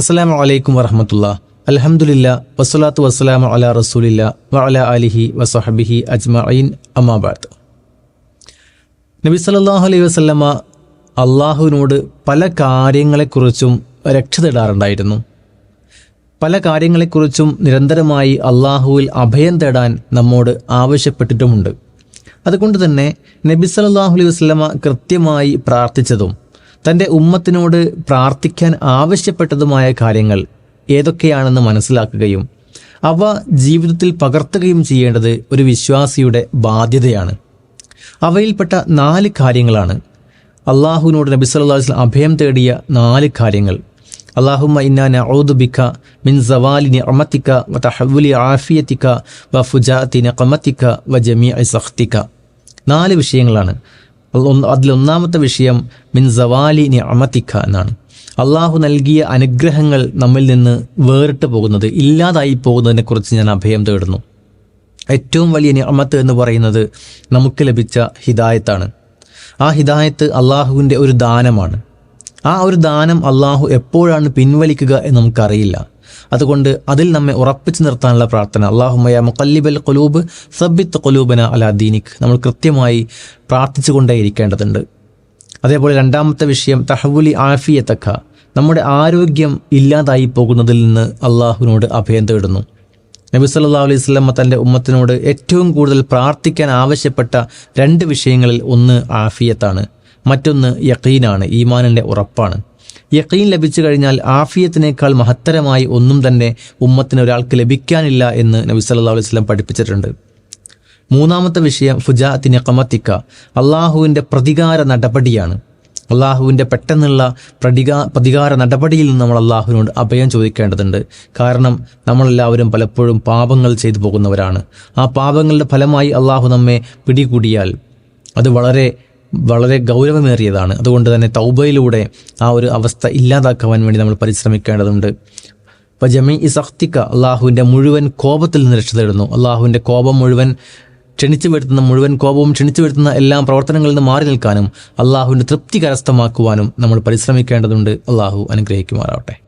അസ്സലാമു വലൈക്കും വറഹമത്തുള്ള. അലഹമുല്ല വസ്സലാത്തു വസ്സലാമു അല റസൂലില്ല വഅല അലിഹി വസഹബിഹി അജ്മഈൻ അമ്മാബാദ് നബി സല്ലല്ലാഹു അലൈഹി വസല്ലമ അള്ളാഹുവിനോട് പല കാര്യങ്ങളെക്കുറിച്ചും രക്ഷ തേടാറുണ്ടായിരുന്നു. പല കാര്യങ്ങളെക്കുറിച്ചും നിരന്തരമായി അള്ളാഹുവിൽ അഭയം തേടാൻ നമ്മോട് ആവശ്യപ്പെട്ടിട്ടുമുണ്ട്. അതുകൊണ്ട് തന്നെ നബി സല്ലല്ലാഹു അലൈഹി വസല്ലമ കൃത്യമായി പ്രാർത്ഥിച്ചതും തന്റെ ഉമ്മത്തിനോട് പ്രാർത്ഥിക്കാൻ ആവശ്യപ്പെട്ടതുമായ കാര്യങ്ങൾ ഏതൊക്കെയാണെന്ന് മനസ്സിലാക്കുകയും അവ ജീവിതത്തിൽ പകർത്തുകയും ചെയ്യേണ്ടത് ഒരു വിശ്വാസിയുടെ ബാധ്യതയാണ്. അവയിൽപ്പെട്ട നാല് കാര്യങ്ങളാണ്. അള്ളാഹുവിനോട് നബി സല്ലല്ലാഹു അലൈഹി അഭയം തേടിയ നാല് കാര്യങ്ങൾ. അള്ളാഹുമ്മ ഇന്നാ നഊദു ബിക മിൻ സവാലി നിഅമതിക വ തഹവ്വുലി ആഫിയതിക വ ഫുജാത്തിന് നിഖമതിക വ ജമീഇ സഖ്തിക. നാല് വിഷയങ്ങളാണ്. അതിലൊന്നാമത്തെ വിഷയം മിൻ സവാലി നിഅമതിക എന്നാണ്. അള്ളാഹു നൽകിയ അനുഗ്രഹങ്ങൾ നമ്മിൽ നിന്ന് വേറിട്ട് പോകുന്നത് ഇല്ലാതായി പോകുന്നതിനെക്കുറിച്ച് ഞാൻ അഭയം തേടുന്നു. ഏറ്റവും വലിയ നിഅമത്ത് എന്ന് പറയുന്നത് നമുക്ക് ലഭിച്ച ഹിദായത്താണ്. ആ ഹിദായത്ത് അള്ളാഹുവിന്റെ ഒരു ദാനമാണ്. ആ ഒരു ദാനം അള്ളാഹു എപ്പോഴാണ് പിൻവലിക്കുക എന്ന് നമുക്കറിയില്ല. അതുകൊണ്ട് അതിൽ നമ്മെ ഉറപ്പിച്ചു നിർത്താനുള്ള പ്രാർത്ഥന. അള്ളാഹുമയ മുക്കല്ലിബൽ കൊലൂബ് സബിത്ത് കൊലൂബന അല ദീനിക്. നമ്മൾ കൃത്യമായി പ്രാർത്ഥിച്ചുകൊണ്ടേയിരിക്കേണ്ടതുണ്ട് അതേപോലെ രണ്ടാമത്തെ വിഷയം തഹവുലി ആഫിയത്തക്ക നമ്മുടെ ആരോഗ്യം ഇല്ലാതായി പോകുന്നതിൽ നിന്ന് അള്ളാഹുവിനോട് അഭയം തേടുന്നു. നബി സല്ലാ അലൈഹി സ്വലമ്മ തന്റെ ഉമ്മത്തിനോട് ഏറ്റവും കൂടുതൽ പ്രാർത്ഥിക്കാൻ ആവശ്യപ്പെട്ട രണ്ട് വിഷയങ്ങളിൽ ഒന്ന് ആഫിയത്താണ്. മറ്റൊന്ന് യക്കീനാണ് ഈമാനിന്റെ ഉറപ്പാണ്. യക്കീൻ ലഭിച്ചു കഴിഞ്ഞാൽ ആഫിയത്തിനേക്കാൾ മഹത്തരമായി ഒന്നും തന്നെ ഉമ്മത്തിന് ഒരാൾക്ക് ലഭിക്കാനില്ല എന്ന് നബി സല്ലാ അലൈഹി സ്വലം പഠിപ്പിച്ചിട്ടുണ്ട്. മൂന്നാമത്തെ വിഷയം ഫുജാത്തിന് കമത്തിക്ക അള്ളാഹുവിന്റെ പ്രതികാര നടപടിയാണ്. അള്ളാഹുവിന്റെ പെട്ടെന്നുള്ള പ്രതികാ പ്രതികാര നടപടിയിൽ നിന്ന് നമ്മൾ അള്ളാഹുവിനോട് അഭയം ചോദിക്കേണ്ടതുണ്ട്. കാരണം നമ്മളെല്ലാവരും പലപ്പോഴും പാപങ്ങൾ ചെയ്തു പോകുന്നവരാണ്. ആ പാപങ്ങളുടെ ഫലമായി അള്ളാഹു നമ്മെ പിടികൂടിയാൽ അത് വളരെ വളരെ ഗൗരവമേറിയതാണ്. അതുകൊണ്ട് തന്നെ തൗബയിലൂടെ ആ ഒരു അവസ്ഥ ഇല്ലാതാക്കുവാൻ വേണ്ടി നമ്മൾ പരിശ്രമിക്കേണ്ടതുണ്ട്. ഇപ്പം ജമി ഈ സഖ്തിക്ക അള്ളാഹുവിന്റെ മുഴുവൻ കോപത്തിൽ നിന്ന് രക്ഷ തേടുന്നു. അള്ളാഹുവിന്റെ കോപം മുഴുവൻ ക്ഷണിച്ചു വരുത്തുന്ന മുഴുവൻ കോപവും ക്ഷണിച്ചു വരുത്തുന്ന എല്ലാ പ്രവർത്തനങ്ങളിൽ നിന്ന് മാറി നിൽക്കാനും അള്ളാഹുവിന്റെ തൃപ്തി കരസ്ഥമാക്കുവാനും നമ്മൾ പരിശ്രമിക്കേണ്ടതുണ്ട്. അള്ളാഹു അനുഗ്രഹിക്കുമാറാവട്ടെ.